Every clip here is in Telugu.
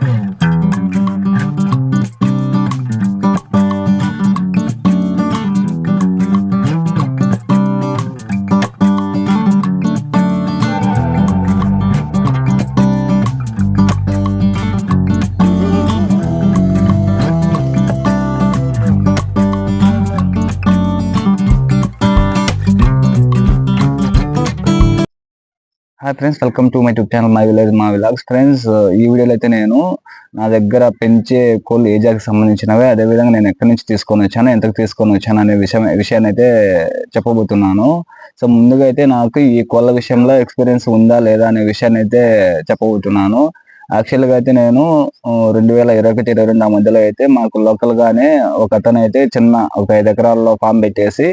and hi friends welcome to my tube channel my village మా విలాగ్స్ ఫ్రెండ్స్ ఈ వీడియోలో అయితే నేను నా దగ్గర పెంచే కోళ్ళు ఏ జాతికి సంబంధించినవి అదేవిధంగా నేను ఎక్కడి నుంచి తీసుకొని వచ్చాను ఎంతకు తీసుకొని వచ్చాను అనే విషయం విషయాన్ని అయితే చెప్పబోతున్నాను. సో ముందుగా అయితే నాకు ఈ కోళ్ళ విషయంలో ఎక్స్పీరియన్స్ ఉందా లేదా అనే విషయాన్ని అయితే చెప్పబోతున్నాను. యాక్చువల్గా అయితే నేను రెండు వేల ఇరవై ఒకటి ఇరవై రెండు ఆ మధ్యలో అయితే మాకు లోకల్గానే ఒక అతను అయితే చిన్న ఒక ఐదు ఎకరాల్లో ఫామ్ పెట్టేసి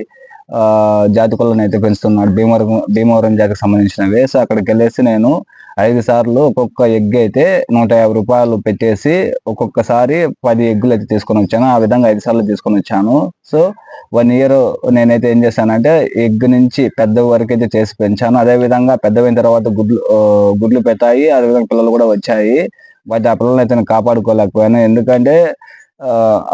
జాతి కుళ్ళను అయితే పెంచుతున్నాడు. భీమవరం భీమవరం జాతికి సంబంధించినవి. సో అక్కడికి వెళ్ళేసి నేను ఐదు సార్లు ఒక్కొక్క ఎగ్ అయితే నూట యాభై రూపాయలు పెట్టేసి ఒక్కొక్కసారి పది ఎగ్గులు అయితే తీసుకొని వచ్చాను. ఆ విధంగా ఐదు సార్లు తీసుకొని వచ్చాను. సో వన్ ఇయర్ నేనైతే ఏం చేశానంటే ఎగ్ నుంచి పెద్ద వరకు అయితే చేసి పెంచాను. అదే విధంగా పెద్దవైన తర్వాత గుడ్లు గుడ్లు పెట్టాయి అదేవిధంగా పిల్లలు కూడా వచ్చాయి. వాటి ఆ పిల్లల్ని అయితే నేను కాపాడుకోలేకపోయాను. ఎందుకంటే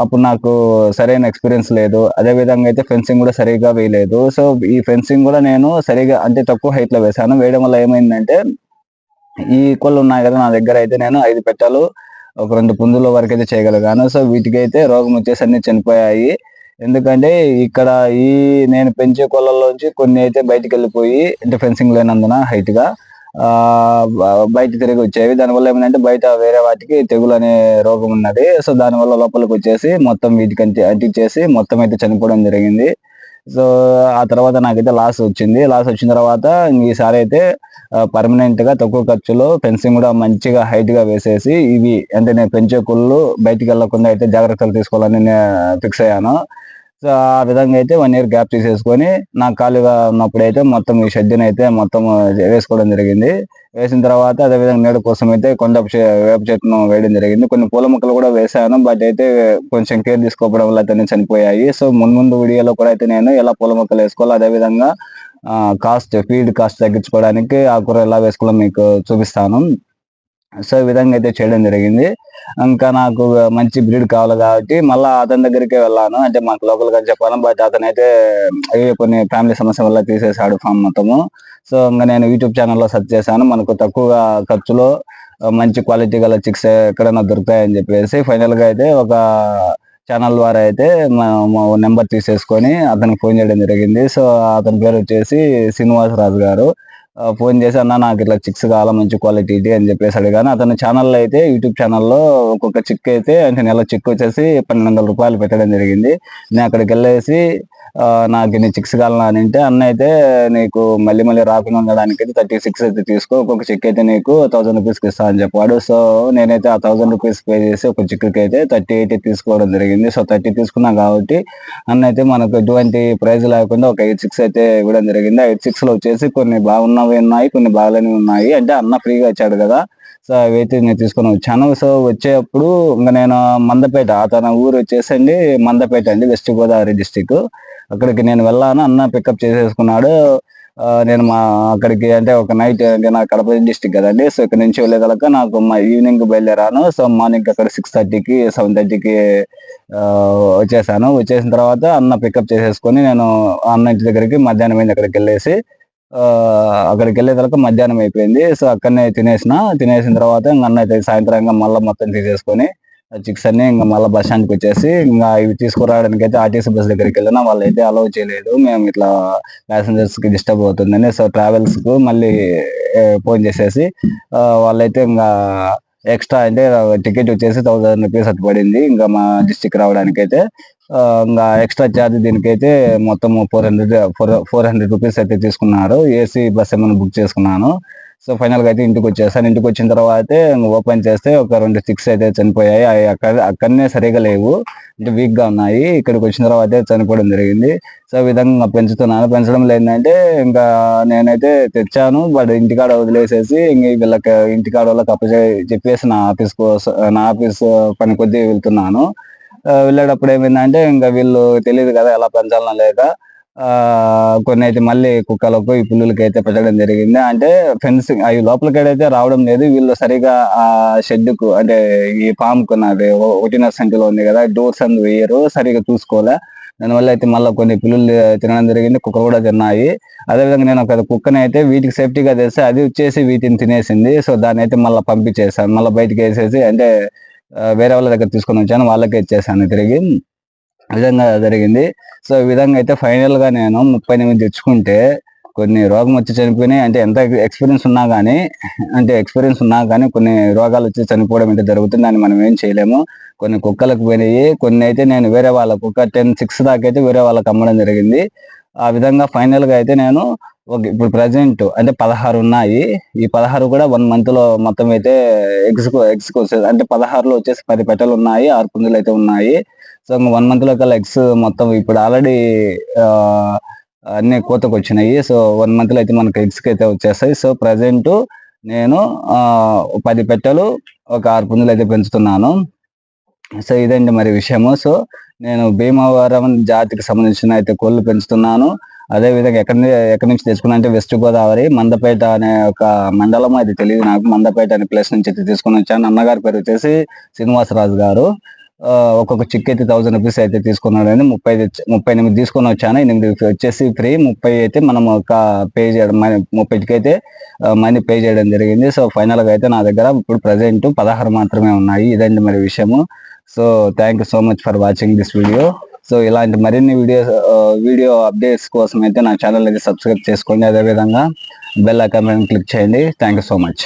అప్పుడు నాకు సరైన ఎక్స్పీరియన్స్ లేదు. అదే విధంగా అయితే ఫెన్సింగ్ కూడా సరిగా వేయలేదు. సో ఈ ఫెన్సింగ్ కూడా నేను సరిగా అంటే తక్కువ హైట్లో వేసాను వేయడం వల్ల ఏమైందంటే ఈ కోళ్ళు ఉన్నాయి కదా నా దగ్గర అయితే నేను ఐదు పెట్టాలు ఒక రెండు పుందుల వరకు అయితే చేయగలిగాను. సో వీటికి అయితే రోగం వచ్చేసి అన్ని చనిపోయాయి. ఎందుకంటే ఇక్కడ ఈ నేను పెంచే కొలల్లోంచి కొన్ని అయితే బయటికి వెళ్ళిపోయి అంటే ఫెన్సింగ్ లేనందున హైట్గా బయట తిరిగి వచ్చేవి దానివల్ల ఏమైందంటే బయట వేరే వాటికి తెగులు అనే రోగం ఉన్నది. సో దానివల్ల లోపలికి వచ్చేసి మొత్తం వీటికి అంటి అంటించేసి మొత్తం అయితే చనిపోవడం జరిగింది. సో ఆ తర్వాత నాకైతే లాస్ వచ్చింది. లాస్ వచ్చిన తర్వాత ఈసారి అయితే పర్మనెంట్గా తక్కువ ఖర్చులో ఫెన్సింగ్ కూడా మంచిగా హైట్గా వేసేసి ఇవి అంటే నేను పెంచే కుళ్ళు బయటికి వెళ్ళకుండా అయితే జాగ్రత్తలు తీసుకోవాలని నేను ఫిక్స్ అయ్యాను. సో ఆ విధంగా అయితే వన్ ఇయర్ గ్యాప్ తీసేసుకొని నాకు ఖాళీగా ఉన్నప్పుడు అయితే మొత్తం ఈ షెడ్యూన్ అయితే మొత్తం వేసుకోవడం జరిగింది. వేసిన తర్వాత అదే విధంగా నీడ కోసం అయితే కొండ వేప చెట్టును వేయడం జరిగింది. కొన్ని పూల మొక్కలు కూడా వేసాను. బట్ అయితే కొంచెం కేర్ తీసుకోవడం వల్ల అయితే చనిపోయాయి. సో ముందు ముందు వీడియోలో కూడా అయితే నేను ఎలా పూల మొక్కలు వేసుకోవాలో అదే విధంగా కాస్ట్ ఫీడ్ కాస్ట్ తగ్గించుకోవడానికి ఆకుకూర ఎలా వేసుకోవాలో మీకు చూపిస్తాను. సో ఈ విధంగా అయితే చేయడం జరిగింది. ఇంకా నాకు మంచి బ్రీడ్ కావాలి కాబట్టి మళ్ళా అతని దగ్గరికి వెళ్ళాను. అంటే మాకు లోకల్గా చెప్పాను బట్ అతను అయితే కొన్ని ఫ్యామిలీ సమస్య వల్ల తీసేశాడు ఫామ్ మొత్తము. సో ఇంకా నేను యూట్యూబ్ ఛానల్లో సెర్చ్ చేశాను. మనకు తక్కువగా ఖర్చులో మంచి క్వాలిటీ గల చిక్స్ ఎక్కడైనా దొరుకుతాయని చెప్పేసి ఫైనల్గా అయితే ఒక ఛానల్ ద్వారా అయితే నెంబర్ తీసేసుకొని అతనికి ఫోన్ చేయడం జరిగింది. సో అతని పేరు వచ్చేసి శ్రీనివాస్ రాజు గారు. ఫోన్ చేసి అన్న నాకు ఇట్లా చిక్స్ కావాలా మంచి క్వాలిటీ అని చెప్పేసి అడిగాను. అతని ఛానల్లో అయితే యూట్యూబ్ ఛానల్లో ఒక్కొక్క చిక్ అయితే అంటే నెల చిక్ వచ్చేసి పన్నెండు వందల రూపాయలు పెట్టడం జరిగింది. నేను అక్కడికి వెళ్ళేసి నాకు ఇన్ని చిక్స్ కావాలని అని అంటే అన్న అయితే నీకు మళ్ళీ మళ్ళీ రాకుండా ఉండడానికి అయితే థర్టీ సిక్స్ అయితే తీసుకో ఒక్కొక్క చిక్ అయితే నీకు థౌసండ్ రూపీస్కి ఇస్తా అని చెప్పాడు సో నేనైతే ఆ థౌసండ్ రూపీస్ పే చేసి ఒక చిక్కుకి అయితే థర్టీ ఎయిట్ తీసుకోవడం జరిగింది. సో థర్టీ తీసుకున్నాం కాబట్టి అన్న అయితే మనకు ఎటువంటి ప్రైజ్ లేకుండా ఒక ఎయిట్ సిక్స్ అయితే ఇవ్వడం జరిగింది. ఆ ఎయిట్ సిక్స్లో వచ్చేసి కొన్ని బాగానే ఉన్నాయి కొన్ని బాగాలేనివి ఉన్నాయి అంటే అన్న ఫ్రీగా ఇచ్చాడు కదా. సో అవైతే నేను తీసుకొని వచ్చాను. సో వచ్చేటప్పుడు ఇంకా నేను మందపేట అతని ఊరు వచ్చేసండి మందపేట అండి వెస్ట్ గోదావరి డిస్టిక్ అక్కడికి నేను వెళ్ళాను అన్న పికప్ చేసేసుకున్నాడు. నేను మా అక్కడికి అంటే ఒక నైట్ అంటే నా కడప డిస్టిక్ కదండి. సో ఇక్కడ నుంచి వెళ్ళేదలక నాకు మా ఈవినింగ్ బయలుదేరాను. సో మార్నింగ్ అక్కడ సిక్స్ థర్టీకి సెవెన్ థర్టీకి వచ్చేసాను. వచ్చేసిన తర్వాత అన్న పికప్ చేసేసుకొని నేను అన్న ఇంటి దగ్గరికి మధ్యాహ్నం అయింది అక్కడికి వెళ్ళేసి అక్కడికి వెళ్ళేదలక మధ్యాహ్నం అయిపోయింది. సో అక్కడనే తినేసిన. తినేసిన తర్వాత ఇంకా అన్న అయితే సాయంత్రంగా మళ్ళీ మొత్తం తీసేసుకొని చిక్స్ అన్ని ఇంకా మళ్ళీ బస్ స్టాండ్కి వచ్చేసి ఇంకా ఇవి తీసుకురావడానికి అయితే ఆర్టీసీ బస్ దగ్గరికి వెళ్ళినా. వాళ్ళు అయితే అలౌ చేయలేదు. మేము ఇట్లా ప్యాసింజర్స్కి డిస్టర్బ్ అవుతుందని. సో ట్రావెల్స్కు మళ్ళీ ఫోన్ చేసేసి వాళ్ళైతే ఇంకా ఎక్స్ట్రా అంటే టికెట్ వచ్చేసి థౌసండ్ రూపీస్ అట్టు పడింది. ఇంకా మా డిస్టిక్ రావడానికి అయితే ఇంకా ఎక్స్ట్రా ఛార్జ్ దీనికైతే మొత్తం four hundred four four hundred rupees అయితే తీసుకున్నారు. ఏసీ బస్ ఏమైనా బుక్ చేసుకున్నాను. సో ఫైనల్గా అయితే ఇంటికి వచ్చేసాను ఇంటికి వచ్చిన తర్వాత ఓపెన్ చేస్తే ఒక రెండు సిక్స్ అయితే చనిపోయాయి. అవి అక్కడ అక్కడనే సరిగా లేవు. అంటే వీక్గా ఉన్నాయి. ఇక్కడికి వచ్చిన తర్వాత చనిపోవడం జరిగింది. సో ఈ విధంగా పెంచుతున్నాను. పెంచడం లేదంటే ఇంకా నేనైతే తెచ్చాను. బట్ ఇంటికాడ వదిలేసేసి ఇంక వీళ్ళకి ఇంటికాడ వాళ్ళకి అప్ప చెప్పేసి నా ఆఫీస్ కోసం నా ఆఫీస్ పని కొద్దీ వెళ్తున్నాను. వెళ్ళేటప్పుడు ఏమైందంటే ఇంకా వీళ్ళు తెలియదు కదా ఎలా పెంచాలన్నా లేక కొన్ని అయితే మళ్ళీ కుక్కలకు ఈ పుల్లులకి అయితే పెట్టడం జరిగింది. అంటే ఫెన్సింగ్ అవి లోపలికి రావడం లేదు. వీళ్ళు సరిగా ఆ షెడ్కు అంటే ఈ పాముకు నాది ఒకటిన్నర సంఖ్యలో ఉంది కదా డోర్స్ అందు వేయరు. సరిగా చూసుకోలే. దానివల్ల అయితే మళ్ళీ కొన్ని పిల్లులు తినడం జరిగింది కుక్కలు కూడా తిన్నాయి. అదేవిధంగా నేను ఒక కుక్కని అయితే వీటికి సేఫ్టీగా తెస్తే అది వచ్చేసి వీటిని తినేసింది. సో దాన్ని అయితే మళ్ళీ పంపించేసాను మళ్ళీ బయటకు వేసేసి అంటే వేరే వాళ్ళ దగ్గర తీసుకొని వచ్చాను. వాళ్ళకే ఇచ్చేసాను తిరిగి. విధంగా జరిగింది. సో ఈ విధంగా అయితే ఫైనల్గా నేను ముప్పై ఎనిమిది తెచ్చుకుంటే కొన్ని రోగం వచ్చి చనిపోయినాయి. అంటే ఎంత ఎక్స్పీరియన్స్ ఉన్నా కానీ అంటే ఎక్స్పీరియన్స్ ఉన్నా కానీ కొన్ని రోగాలు వచ్చి చనిపోవడం అయితే జరుగుతుంది. దాన్ని మనం ఏం చేయలేము. కొన్ని కుక్కలకు పోయినాయి. కొన్ని అయితే నేను వేరే వాళ్ళ కుక్క టెన్ సిక్స్ దాకా అయితే వేరే వాళ్ళకి అమ్మడం జరిగింది. ఆ విధంగా ఫైనల్గా అయితే నేను ఓకే ఇప్పుడు ప్రజెంట్ అంటే పదహారు ఉన్నాయి. ఈ పదహారు కూడా వన్ మంత్లో మొత్తం అయితే ఎగ్స్ ఎగ్స్ వచ్చేది. అంటే పదహారులో వచ్చేసి పది పెట్టెలు ఉన్నాయి ఆరు పుంజులు అయితే ఉన్నాయి. సో వన్ మంత్లో కల్లా ఎగ్స్ మొత్తం ఇప్పుడు ఆల్రెడీ అన్ని కోతకు వచ్చినాయి. సో వన్ మంత్లో అయితే మనకి ఎగ్స్కి అయితే వచ్చేస్తాయి. సో ప్రజెంట్ నేను పది పెట్టలు ఒక ఆరు పుంజులు అయితే పెంచుతున్నాను. సో ఇదండి మరి విషయము. సో నేను భీమవరం జాతికి సంబంధించిన అయితే కోళ్ళు పెంచుతున్నాను. అదే విధంగా ఎక్కడి నుంచి ఎక్కడి నుంచి తెచ్చుకున్నా అంటే వెస్ట్ గోదావరి మందపేట అనే ఒక మండలం అది తెలియదు నాకు. మందపేట అనే ప్లేస్ నుంచి అయితే తీసుకుని వచ్చాను. అన్నగారి పేరు వచ్చేసి శ్రీనివాసరాజు గారు. ఒక్కొక్క చిక్ అయితే థౌసండ్ రూపీస్ అయితే తీసుకున్నాడు అండి ముప్పై ముప్పై ఎనిమిది తీసుకొని వచ్చాను. ఎనిమిది వచ్చేసి ఫ్రీ. ముప్పై అయితే మనం ఒక పే చేయడం ముప్పైకి అయితే మనీ పే చేయడం జరిగింది. సో ఫైనల్గా అయితే నా దగ్గర ఇప్పుడు ప్రజెంట్ పదహారు మాత్రమే ఉన్నాయి. ఇదండి మరి విషయము. So thank you so much for watching this video. So ఇలాంటి మరిన్ని వీడియోస్ వీడియో అప్డేట్స్ కోసం అయితే నా ఛానల్ అయితే సబ్స్క్రైబ్ చేసుకోండి. అదేవిధంగా బెల్ ఐకాన్ క్లిక్ చేయండి. Thank you so much.